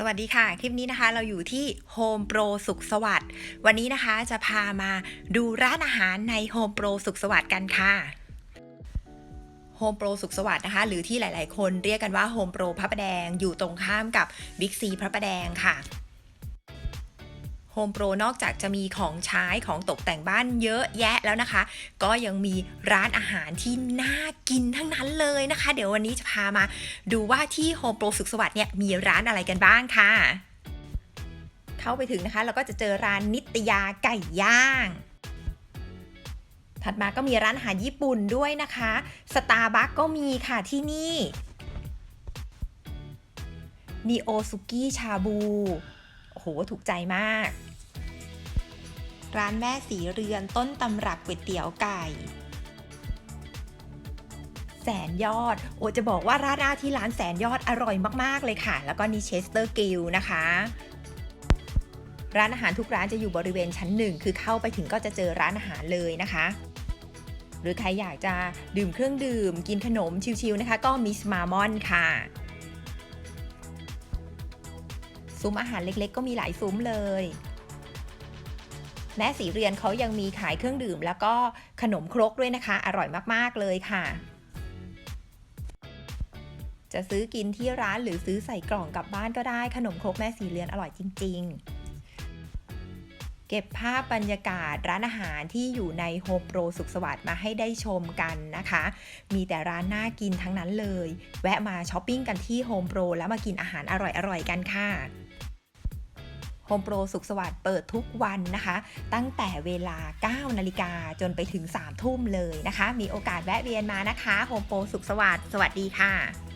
สวัสดีค่ะ คลิปนี้นะคะเราอยู่ที่ Home Pro สุขสวัสดิ์วันนี้นะคะจะพามาดูร้านอาหารใน Home Pro สุขสวัสดิ์กันค่ะ Home Pro สุขสวัสดิ์นะคะ หรือที่หลาย ๆ คนเรียกกันว่า Home Pro พระประแดง อยู่ตรงข้ามกับ Big C พระประแดงค่ะ Home Pro นอกจากจะมีของใช้ของตกแต่งบ้านเยอะแยะแล้วนะคะ ก็ยังมีร้านอาหารที่น่ากินทั้งนั้นเลยนะคะ เดี๋ยววันนี้จะพามาดูว่าที่ Home Pro สุขสวัสดิ์เนี่ยมีร้านอะไรกันบ้างค่ะ เข้าไปถึงนะคะเราก็จะเจอร้านนิตยาไก่ย่างถัดมาก็มีร้านอาหารญี่ปุ่นด้วยนะคะ สตาร์บัคก็มีค่ะที่นี่นีโอซุกี้ชาบู โอ้โห ถูกใจมาก ร้านแม่สีเรือนต้นตำรับก๋วยเตี๋ยวไก่ แสนยอด โอจะบอกว่าร้านอาที่ร้านแสนยอดอร่อยมากๆเลยค่ะ แล้วก็นี่เชสเตอร์กิลนะคะ ร้านอาหารทุกร้านจะอยู่บริเวณชั้นหนึ่งคือเข้าไปถึงก็จะเจอร้านอาหารเลยนะคะหรือใครอยากจะดื่มเครื่องดื่ม กินขนมชิวๆนะคะ ก็มิสมามอนค่ะ ซุ้มอาหารเล็กๆ ก็มีหลายซุ้มเลย แม่สีเรือนเขายังมีขายเครื่องดื่ม แล้วก็ขนมครกด้วยนะคะ อร่อยมากๆเลยค่ะ จะซื้อกินที่ร้านหรือซื้อใส่กล่องกลับบ้านก็ได้ขนมครกแม่สีเรือนอร่อยจริง ๆเก็บภาพบรรยากาศร้านอาหารที่อยู่ในโฮมโปรสุขสวัสดิ์มาให้ได้ชมกันนะคะ มีแต่ร้านน่ากินทั้งนั้นเลย แวะมาช้อปปิ้งกันที่โฮมโปรแล้วมากินอาหารอร่อยๆกันค่ะ โฮมโปรสุขสวัสดิ์เปิดทุกวันนะคะ ตั้งแต่เวลา 9 นาฬิกาจนไปถึง 3 ทุ่มเลยนะคะ มีโอกาสแวะเวียนมานะคะโฮมโปรสุขสวัสดิ์สวัสดีค่ะ